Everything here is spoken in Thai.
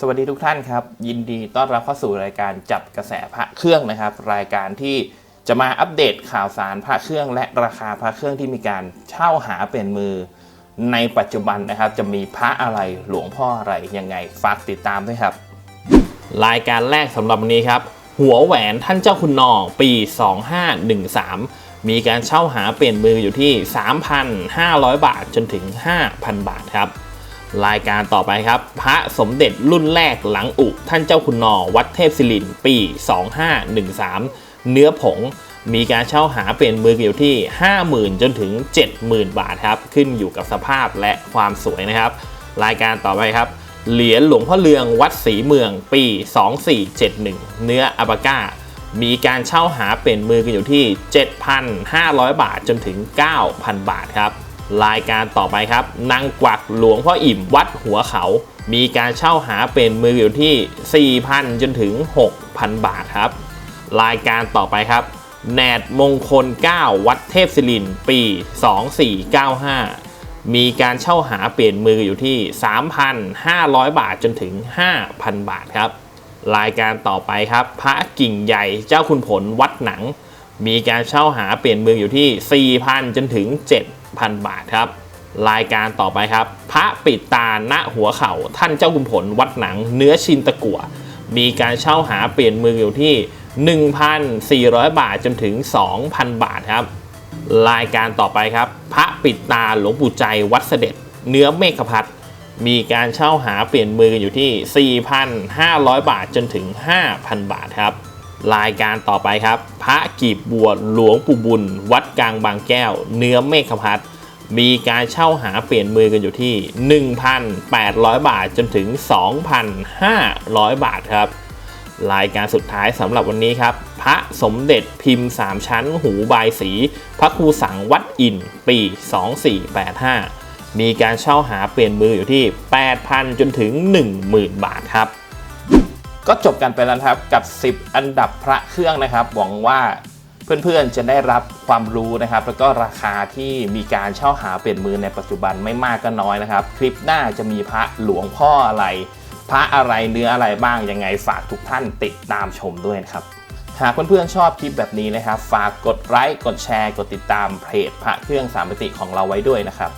สวัสดีทุกท่านครับ ยินดีต้อนรับเข้าสู่รายการจับกระแสพระเครื่องนะครับ รายการที่จะมาอัปเดตข่าวสารพระเครื่อง และราคาพระเครื่องที่มีการเช่าหาเป็นมือ ในปัจจุบันนะครับ จะมีพระอะไรหลวงพ่ออะไรยังไงฝากติดตามด้วยครับ รายการแรกสำหรับวันนี้ครับ หัวแหวนท่านเจ้าคุณนอปี 2513 มีการเช่าหาเปลี่ยนมืออยู่ที่ 3,500 บาทจนถึง 5,000 บาทครับ รายการต่อไปครับ พระสมเด็จรุ่นแรกหลังอุ ท่านเจ้าคุณนอ วัดเทพศิรินปี 2513 เนื้อผงมีการเช่าหาเปลี่ยนมืออยู่ที่ 50,000 จนถึง 70,000 บาทครับ ขึ้นอยู่กับสภาพและความสวยนะครับ รายการต่อไปครับ เหรียญหลวงพ่อเลืองวัดศรีเมืองปี 2471 เนื้ออัปก้า มีการเช่าหาเปลี่ยนมือกันอยู่ที่ 7,500 บาทจนถึง 9,000 บาทครับ รายการต่อไปครับนางกวักหลวงพ่ออิ่มวัดหัวเขา มีการเช่าหาเปลี่ยนมืออยู่ที่ 4,000 จนถึง 6,000 บาทครับ รายการต่อไปครับแหนดมงคล 9 วัดเทพศิรินปี 2495 มีการเช่าหาเปลี่ยนมืออยู่ที่ 3,500 บาทจนถึง 5,000 บาทครับ รายการต่อไปครับ พระกิ่งใหญ่เจ้าคุณผลวัดหนัง มีการเช่าหาเปลี่ยนมืออยู่ที่ 4,000 จนถึง 7,000 บาทครับ รายการต่อไปครับ พระปิดตาณหัวเข่าท่านเจ้าคุณผลวัดหนังเนื้อชินตะกัวมีการเช่าหาเปลี่ยนมืออยู่ที่ 1,400 บาทจนถึง 2,000 บาทครับ รายการต่อไปครับ พระปิดตาหลวงปู่ใจวัดเสด็จ เนื้อเมฆพัดมีการเช่าหาเปลี่ยนมืออยู่ที่ 4,500 บาทจนถึง 5,000 บาทครับ รายการต่อไปครับ พระกีบบัวหลวงปู่บุญ วัดกลางบางแก้ว เนื้อเมฆพัดมีการเช่าหาเปลี่ยนมือกันอยู่ที่ 1,800 บาทจนถึง 2,500 บาทครับ รายการสุดท้ายสำหรับวันนี้ครับ พระสมเด็จพิมพ์ 3 ชั้น หูบายสี พระครูสังวัดอิน ปี 2485 มีการเช่าหาเปลี่ยนมืออยู่ที่ 8,000 จนถึง 10,000 บาทครับ ก็จบกันไปแล้วครับกับ 10 อันดับพระเครื่องนะครับ หวังว่าเพื่อนๆจะได้รับความรู้นะครับ แล้วก็ราคาที่มีการเช่าหาเปลี่ยนมือในปัจจุบันไม่มากก็น้อยนะครับ คลิปหน้าจะมีพระหลวงพ่ออะไร พระอะไรเนื้ออะไรบ้างยังไงฝากทุกท่านติดตามชมด้วยนะครับ หากเพื่อนๆชอบคลิปแบบนี้นะครับ ฝากกดไลค์กดแชร์ กดติดตามเพจพระเครื่องสามมิติของเราไว้ด้วยนะครับ